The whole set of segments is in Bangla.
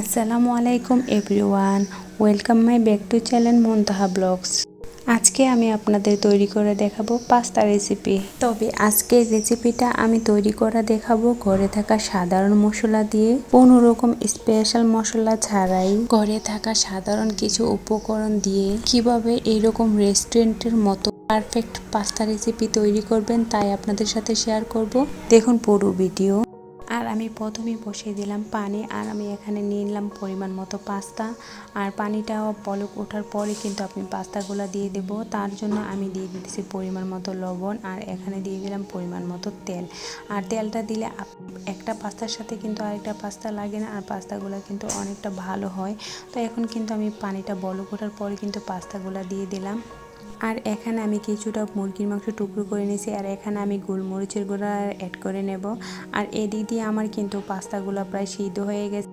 আসসালামু আলাইকুম everyone, welcome my back to channel Montaha vlogs. আজকে আমি আপনাদের তৈরি করে দেখাবো পাস্তা রেসিপি। তবে আজকের রেসিপিটা আমি তৈরি করা দেখাবো ঘরে থাকা সাধারণ মশলা দিয়ে। কোনো রকম স্পেশাল মশলা ছাড়াই ঘরে থাকা সাধারণ কিছু উপকরণ দিয়ে কীভাবে এইরকম রেস্টুরেন্টের মতো পারফেক্ট পাস্তা রেসিপি তৈরি করবেন তাই আপনাদের সাথে শেয়ার করব। দেখুন পুরো ভিডিও আমি প্রথমেই বসিয়ে দিলাম পানি আর আমি এখানে নিয়ে নিলাম পরিমাণ মতো পাস্তা। আর পানিটা পলক ওঠার পরে কিন্তু আপনি পাস্তাগুলো দিয়ে দেব। তার জন্য আমি দিয়ে দিতেছি পরিমাণ মতো লবণ আর এখানে দিয়ে দিলাম পরিমাণ মতো তেল। আর তেলটা দিলে একটা পাস্তার সাথে কিন্তু আরেকটা পাস্তা লাগে না আর পাস্তাগুলো কিন্তু অনেকটা ভালো হয়। তো এখন কিন্তু আমি পানিটা বলক ওঠার পরে কিন্তু পাস্তাগুলো দিয়ে দিলাম। আর এখানে আমি কিছুটা মুরগির মাংস টুকরো করে নিয়েছি, আর এখানে আমি গোলমরিচের গুঁড়া অ্যাড করে নেব। আর এদিক দিয়ে আমার কিন্তু পাস্তাগুলো প্রায় সিদ্ধ হয়ে গেছে।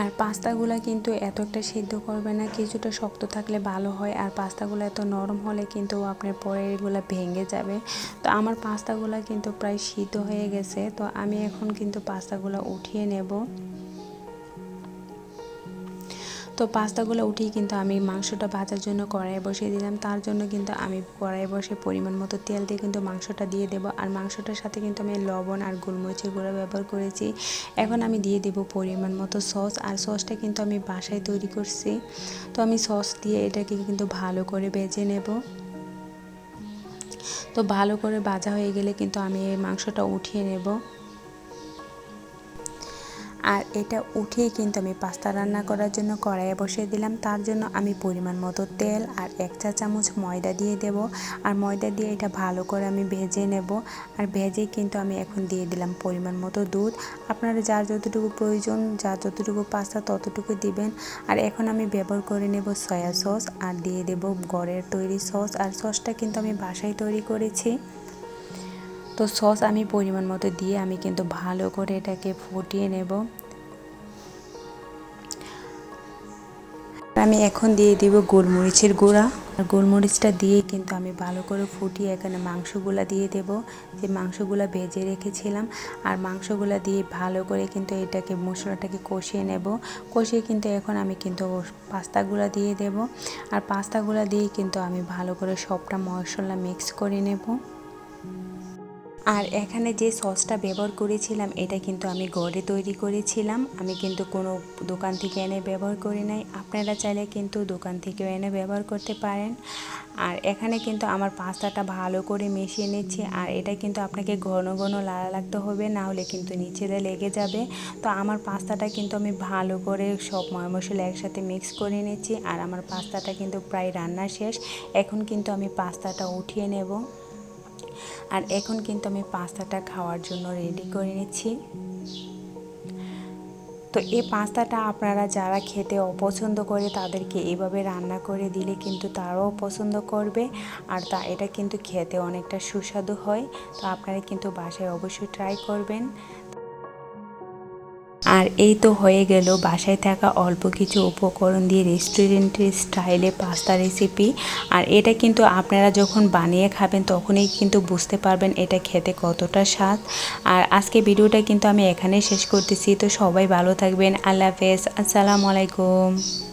আর পাস্তাগুলো কিন্তু এত একটা সিদ্ধ করবে না, কিছুটা শক্ত থাকলে ভালো হয়। আর পাস্তাগুলো এত নরম হলে কিন্তু আপনার পরে এগুলো ভেঙে যাবে। তো আমার পাস্তাগুলো কিন্তু প্রায় সিদ্ধ হয়ে গেছে। তো আমি এখন কিন্তু পাস্তাগুলো উঠিয়ে নেব। তো পাস্তাগুলো উঠিয়ে কিন্তু আমি মাংসটা ভাজার জন্য কড়াইয়ে বসিয়ে দিলাম। তার জন্য কিন্তু আমি কড়াইয়ে বসে পরিমাণ মতো তেল দিয়ে কিন্তু মাংসটা দিয়ে দেব। আর মাংসটার সাথে কিন্তু আমি লবণ আর গোলমরিচের গুঁড়া ব্যবহার করেছি। এখন আমি দিয়ে দেব পরিমাণ মতো সস। আর সসটা কিন্তু আমি বাসায় তৈরি করছি। তো আমি সস দিয়ে এটাকে কিন্তু ভালো করে বেজে নেব। তো ভালো করে ভাজা হয়ে গেলে কিন্তু আমি এই মাংসটা উঠিয়ে নেব। আর এটা উঠিয়ে কিন্তু আমি পাস্তা রান্না করার জন্য কড়াইয়ে বসিয়ে দিলাম। তার জন্য আমি পরিমাণ মতো তেল আর এক চা চামচ ময়দা দিয়ে দেব। আর ময়দা দিয়ে এটা ভালো করে আমি ভেজে নেব। আর ভেজে কিন্তু আমি এখন দিয়ে দিলাম পরিমাণ মতো দুধ। আপনারা যার যতটুকু প্রয়োজন, যার যতটুকু পাস্তা ততটুকু দিবেন। আর এখন আমি ব্যবহার করে নেব সয়া সস আর দিয়ে দেব গড়ের তৈরি সস। আর সসটা কিন্তু আমি বাসায় তৈরি করেছি। তো সস আমি পরিমাণ মতো দিয়ে আমি কিন্তু ভালো করে এটাকে ফুটিয়ে নেব। আমি এখন দিয়ে দিব গোলমরিচের গুঁড়া। আর গোলমরিচটা দিয়ে কিন্তু আমি ভালো করে ফুটিয়ে এখানে মাংসগুলা দিয়ে দেব। যে মাংসগুলা ভেজে রেখেছিলাম। আর মাংসগুলা দিয়ে ভালো করে কিন্তু এটাকে মশলাটাকে কষিয়ে নেব। কষিয়ে কিন্তু এখন আমি কিন্তু পাস্তাগুলা দিয়ে দেব। আর পাস্তাগুলা দিয়ে কিন্তু আমি ভালো করে সবটা মশলা মিক্স করে নেব। আর এখানে যে সসটা ব্যবহার করেছিলাম, এটা কিন্তু আমি ঘরে তৈরি করেছিলাম। আমি কিন্তু কোনো দোকান থেকে এনে ব্যবহার করি নাই। আপনারা চাইলে কিন্তু দোকান থেকেও এনে ব্যবহার করতে পারেন। আর এখানে কিন্তু আমার পাস্তাটা ভালো করে মিশিয়ে নিচ্ছি। আর এটা কিন্তু আপনাকে ঘন ঘন লালা লাগতে হবে, না হলে কিন্তু নিচেতে লেগে যাবে। তো আমার পাস্তাটা কিন্তু আমি ভালো করে সব মশলা একসাথে মিক্স করে নিচ্ছি। আর আমার পাস্তাটা কিন্তু প্রায় রান্না শেষ। এখন কিন্তু আমি পাস্তাটা উঠিয়ে নেব। আর এখন কিন্তু আমি পাস্তাটা খাওয়ার জন্য রেডি করে নিচ্ছি। তো এই পাস্তাটা আপনারা যারা খেতে অপছন্দ করে তাদেরকে এভাবে রান্না করে দিলে কিন্তু তারাও পছন্দ করবে। আর তা, এটা কিন্তু খেতে অনেকটা সুস্বাদু হয়। তো আপনারা কিন্তু বাসায় অবশ্যই ট্রাই করবেন। আর এই তো হয়ে গেল। বাসায় থাকা অল্প কিছু উপকরণ দিয়ে রেস্টুরেন্টের স্টাইলে পাস্তা রেসিপি। আর এটা কিন্তু আপনারা যখন বানিয়ে খাবেন, তখনই কিন্তু বুঝতে পারবেন এটা খেতে কতটা স্বাদ। আর আজকে ভিডিওটা কিন্তু আমি এখানে শেষ করতেছি। তো সবাই ভালো থাকবেন। আল্লাহ হাফেজ। আসসালামু আলাইকুম।